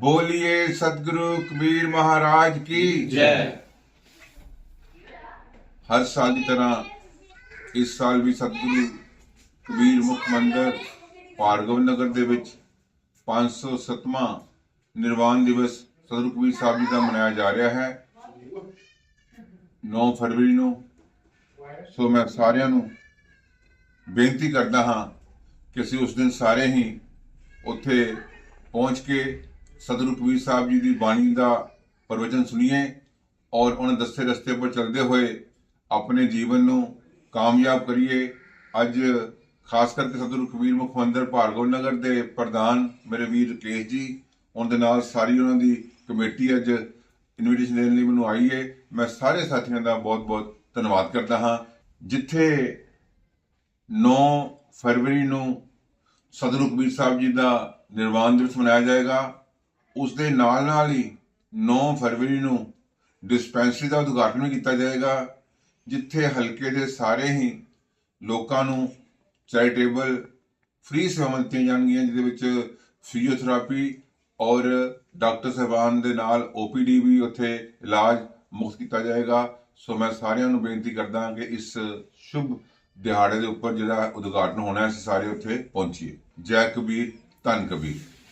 ਬੋਲੀਏ ਸਤਿਗੁਰੂ ਕਬੀਰ ਮਹਾਰਾਜ ਕੀ ਜੈ। ਹਰ ਸਾਲ ਦੀ ਤਰ੍ਹਾਂ ਇਸ ਸਾਲ ਵੀ ਸਤਿਗੁਰੂ ਕਬੀਰ ਮੁਖ ਮੰਦਰ ਭਾਰਗਵ ਨਗਰ ਦੇ ਵਿੱਚ 507ਵਾਂ ਨਿਰਵਾਣ ਦਿਵਸ ਸਤਿਗੁਰੂ ਕਬੀਰ ਸਾਹਿਬ ਜੀ ਦਾ ਮਨਾਇਆ ਜਾ ਰਿਹਾ ਹੈ। 9 ਫਰਵਰੀ ਨੂੰ ਸੋ ਮੈਂ ਸਾਰਿਆਂ ਨੂੰ ਬੇਨਤੀ ਕਰਦਾ ਹਾਂ ਕਿ ਅਸੀਂ ਉਸ ਦਿਨ ਸਾਰੇ ਹੀ ਉੱਥੇ ਪਹੁੰਚ ਕੇ ਸਤਿਗੁਰੂ ਕਬੀਰ ਸਾਹਿਬ ਜੀ ਦੀ ਬਾਣੀ ਦਾ ਪ੍ਰਵਚਨ ਸੁਣੀਏ ਔਰ ਉਹਨਾਂ ਦੱਸੇ ਰਸਤੇ ਪਰ ਚੱਲਦੇ ਹੋਏ ਆਪਣੇ ਜੀਵਨ ਨੂੰ ਕਾਮਯਾਬ ਕਰੀਏ। ਅੱਜ ਖਾਸ ਕਰਕੇ ਸਤਿਗੁਰੂ ਕਬੀਰ ਮੁਖ ਮੰਦਰ ਭਾਰਗੋ ਨਗਰ ਦੇ ਪ੍ਰਧਾਨ ਮੇਰੇ ਵੀਰ ਰਕੇਸ਼ ਜੀ ਉਹਨਾਂ ਦੇ ਨਾਲ ਸਾਰੀ ਉਹਨਾਂ ਦੀ ਕਮੇਟੀ ਅੱਜ ਇਨਵੀਟੇਸ਼ਨ ਦੇਣ ਲਈ ਮੈਨੂੰ ਆਈ ਹੈ ਮੈਂ ਸਾਰੇ ਸਾਥੀਆਂ ਦਾ ਬਹੁਤ-ਬਹੁਤ ਧੰਨਵਾਦ ਕਰਦਾ ਹਾਂ। ਜਿੱਥੇ 9 ਫਰਵਰੀ ਨੂੰ ਸਤਿਗੁਰੂ ਕਬੀਰ ਸਾਹਿਬ ਜੀ ਦਾ ਨਿਰਵਾਣ ਦਿਵਸ ਮਨਾਇਆ ਜਾਏਗਾ ਉਸ ਦੇ ਨਾਲ ਨਾਲ ਹੀ 9 ਫਰਵਰੀ ਨੂੰ ਡਿਸਪੈਂਸਰੀ ਦਾ ਉਦਘਾਟਨ ਵੀ ਕੀਤਾ ਜਾਏਗਾ, ਜਿੱਥੇ ਹਲਕੇ ਦੇ ਸਾਰੇ ਹੀ ਲੋਕਾਂ ਨੂੰ ਚੈਰੀਟੇਬਲ ਫ੍ਰੀ ਸੇਵਾਵਾਂ ਦਿੱਤੀਆਂ ਜਾਣਗੀਆਂ, ਜਿਹਦੇ ਵਿੱਚ ਫਿਜ਼ੀਓਥੈਰੇਪੀ ਔਰ ਡਾਕਟਰ ਸਾਹਿਬਾਨ ਦੇ ਨਾਲ ਓਪੀਡੀ ਵੀ ਉੱਥੇ ਇਲਾਜ ਮੁਫਤ ਕੀਤਾ ਜਾਏਗਾ। ਸੋ ਮੈਂ ਸਾਰਿਆਂ ਨੂੰ ਬੇਨਤੀ ਕਰਦਾ ਹਾਂ ਕਿ ਇਸ ਸ਼ੁਭ ਦਿਹਾੜੇ ਦੇ ਉੱਪਰ ਜਿਹੜਾ ਉਦਘਾਟਨ ਹੋਣਾ ਹੈ, ਅਸੀਂ ਸਾਰੇ ਉੱਥੇ ਪਹੁੰਚੀਏ। ਜੈ ਕਬੀਰ, ਧੰਨ ਕਬੀਰ।